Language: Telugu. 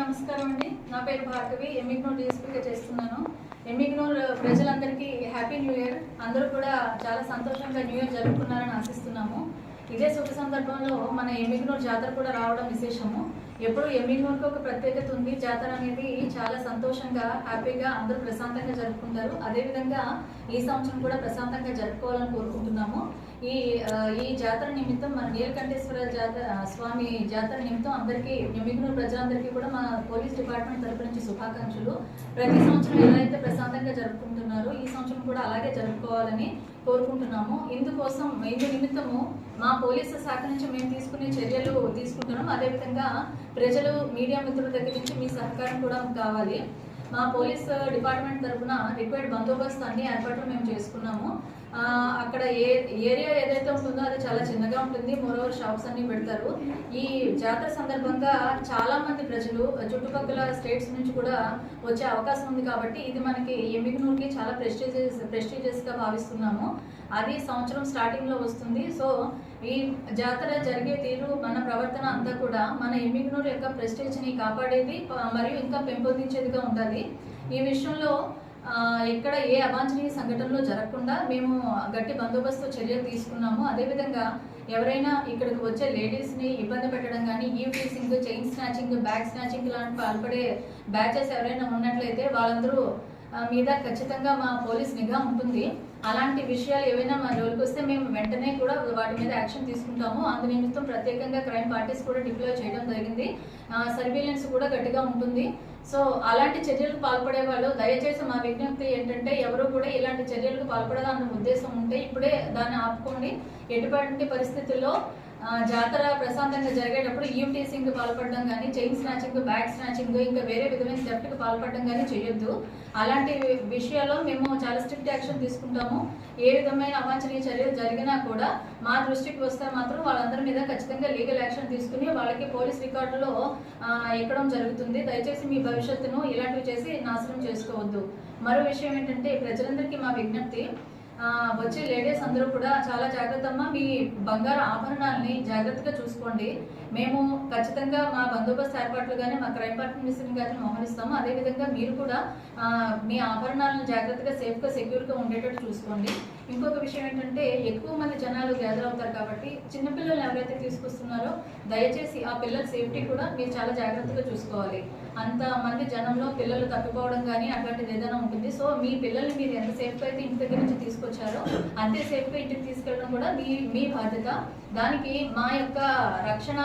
నమస్కారం అండి. నా పేరు భార్గవి. ఎమ్మిగ్నూర్ డిఎస్పీగా చేస్తున్నాను. ఎమ్మిగ్నూర్ ప్రజలందరికీ హ్యాపీ న్యూ ఇయర్. అందరూ కూడా చాలా సంతోషంగా న్యూ ఇయర్ జరుపుకున్నారని ఆశిస్తున్నాము. ఇదే శుభ సందర్భంలో మన ఎమ్మిగ్నూర్ జాతర కూడా రావడం విశేషము. ఎప్పుడు ఎమ్మిగ్నూర్కి ఒక ప్రత్యేకత ఉంది. జాతర అనేది చాలా సంతోషంగా హ్యాపీగా అందరూ ప్రశాంతంగా జరుపుకుంటారు. అదేవిధంగా ఈ సంవత్సరం కూడా ప్రశాంతంగా జరుపుకోవాలని కోరుకుంటున్నాము. ఈ ఈ జాతర నిమిత్తం మన నీలకంఠేశ్వర జాతర స్వామి జాతర నిమిత్తం అందరికీ ఎమ్మిగ్నూర్ ప్రజలందరికీ కూడా మన పోలీస్ డిపార్ట్మెంట్ తరపు నుంచి శుభాకాంక్షలు. ప్రతి సంవత్సరం ఎలా అయితే ప్రశాంతంగా జరుపుకుంటున్నారో ఈ సంవత్సరం కూడా అలాగే జరుపుకోవాలని కోరుకుంటున్నాము. ఇందుకోసం ఇందు నిమిత్తము మా పోలీసు శాఖ నుంచి మేము తీసుకునే చర్యలు తీసుకుంటున్నాం. అదేవిధంగా ప్రజలు మీడియా మిత్రుల దగ్గర నుంచి మీ సహకారం కూడా కావాలి. మా పోలీస్ uh, డిపార్ట్మెంట్ తరఫున రిక్వైర్డ్ బందోబస్తు అన్ని ఏర్పాట్లు మేము చేసుకున్నాము. అక్కడ ఏ ఏరియా ఏదైతే ఉంటుందో అది చాలా చిన్నగా ఉంటుంది. మోరోవర్ షాప్స్ అన్ని పెడతారు. ఈ జాతర సందర్భంగా చాలా మంది ప్రజలు చుట్టుపక్కల స్టేట్స్ నుంచి కూడా వచ్చే అవకాశం ఉంది కాబట్టి ఇది మనకి ఎమ్మిగ్నూర్కి చాలా ప్రెస్టీజియస్ ప్రెస్టీజియస్గా భావిస్తున్నాము. అది సంవత్సరం స్టార్టింగ్లో వస్తుంది. సో ఈ జాతర జరిగే తీరు మన ప్రవర్తన అంతా కూడా మన ఎమ్మిగ్నూర్ యొక్క ప్రెస్టేజ్ని కాపాడేది మరియు ఇంకా పెంపొందించేదిగా ఉంటుంది ఈ విషయంలో ఎక్కడ ఏ అవాంఛనీయ సంఘటనలు జరగకుండా మేము గట్టి బందోబస్తు చర్యలు తీసుకున్నాము. అదేవిధంగా ఎవరైనా ఇక్కడికి వచ్చే లేడీస్ని ఇబ్బంది పెట్టడం కానీ ఈ phishing chain snatching bag snatching లాంటి పాల్పడే బ్యాచెస్ ఎవరైనా ఉన్నట్లయితే వాళ్ళందరూ మీద ఖచ్చితంగా మా పోలీస్ నిఘా ఉంటుంది. అలాంటి విషయాలు ఏవైనా మా జోలికి వస్తే మేము కూడా వాటి మీద యాక్షన్ తీసుకుంటాము. అందు నిమిత్తం ప్రత్యేకంగా క్రైమ్ పార్టీస్ కూడా డిప్లాయ్ చేయడం జరిగింది. సర్వీలెన్స్ కూడా గట్టిగా ఉంటుంది. సో అలాంటి చర్యలకు పాల్పడే వాళ్ళు దయచేసి మా విజ్ఞప్తి ఏంటంటే ఎవరు కూడా ఇలాంటి చర్యలకు పాల్పడాలన్న ఉద్దేశం ఉంటే ఇప్పుడే దాన్ని ఆపుకోండి. ఎటువంటి పరిస్థితుల్లో జాతర ప్రశాంతంగా జరిగేటప్పుడు ఈఎం టీసింగ్ పాల్పడడం కానీ చైన్ స్నాచింగ్ బ్యాగ్ స్నాచింగ్ ఇంకా వేరే విధమైన థెఫ్ట్కి పాల్పడడం కానీ చేయొద్దు. అలాంటి విషయాల్లో మేము చాలా స్ట్రిక్ట్ యాక్షన్ తీసుకుంటాము. ఏ విధమైన అవాంఛనీయ చర్యలు జరిగినా కూడా మా దృష్టికి వస్తే మాత్రం వాళ్ళందరి మీద ఖచ్చితంగా లీగల్ యాక్షన్ తీసుకుని వాళ్ళకి పోలీస్ రికార్డులో ఎక్కడం జరుగుతుంది. దయచేసి మీ భవిష్యత్తును ఇలాంటివి చేసి నాశనం చేసుకోవద్దు. మరో విషయం ఏంటంటే ప్రజలందరికీ మా విజ్ఞప్తి వచ్చే లేడీస్ అందరూ కూడా చాలా జాగ్రత్త అమ్మా మీ బంగారు ఆభరణాలని జాగ్రత్తగా చూసుకోండి. మేము ఖచ్చితంగా మా బందోబస్తు ఏర్పాట్లు కానీ మా క్రైమ్ పార్టీ మిషన్ కానీ మోహరిస్తాము అదేవిధంగా మీరు కూడా మీ ఆభరణాలను జాగ్రత్తగా సేఫ్గా సెక్యూర్గా ఉండేటట్టు చూసుకోండి. ఇంకొక విషయం ఏంటంటే ఎక్కువ మంది జనాలు గ్యాదర్ అవుతారు కాబట్టి చిన్నపిల్లలు ఎవరైతే తీసుకొస్తున్నారో దయచేసి ఆ పిల్లల సేఫ్టీ కూడా మీరు చాలా జాగ్రత్తగా చూసుకోవాలి. అంత మంది జనంలో పిల్లలు తప్పిపోవడం కానీ అట్లాంటిది ఏదైనా ఉంటుంది. సో మీ పిల్లల్ని మీరు ఎంత సేఫ్గా అయితే ఇంటి దగ్గర నుంచి తీసుకొచ్చారో అంతేసేపు ఇంటికి తీసుకెళ్ళడం కూడా మీ మీ బాధ్యత. దానికి మా యొక్క రక్షణ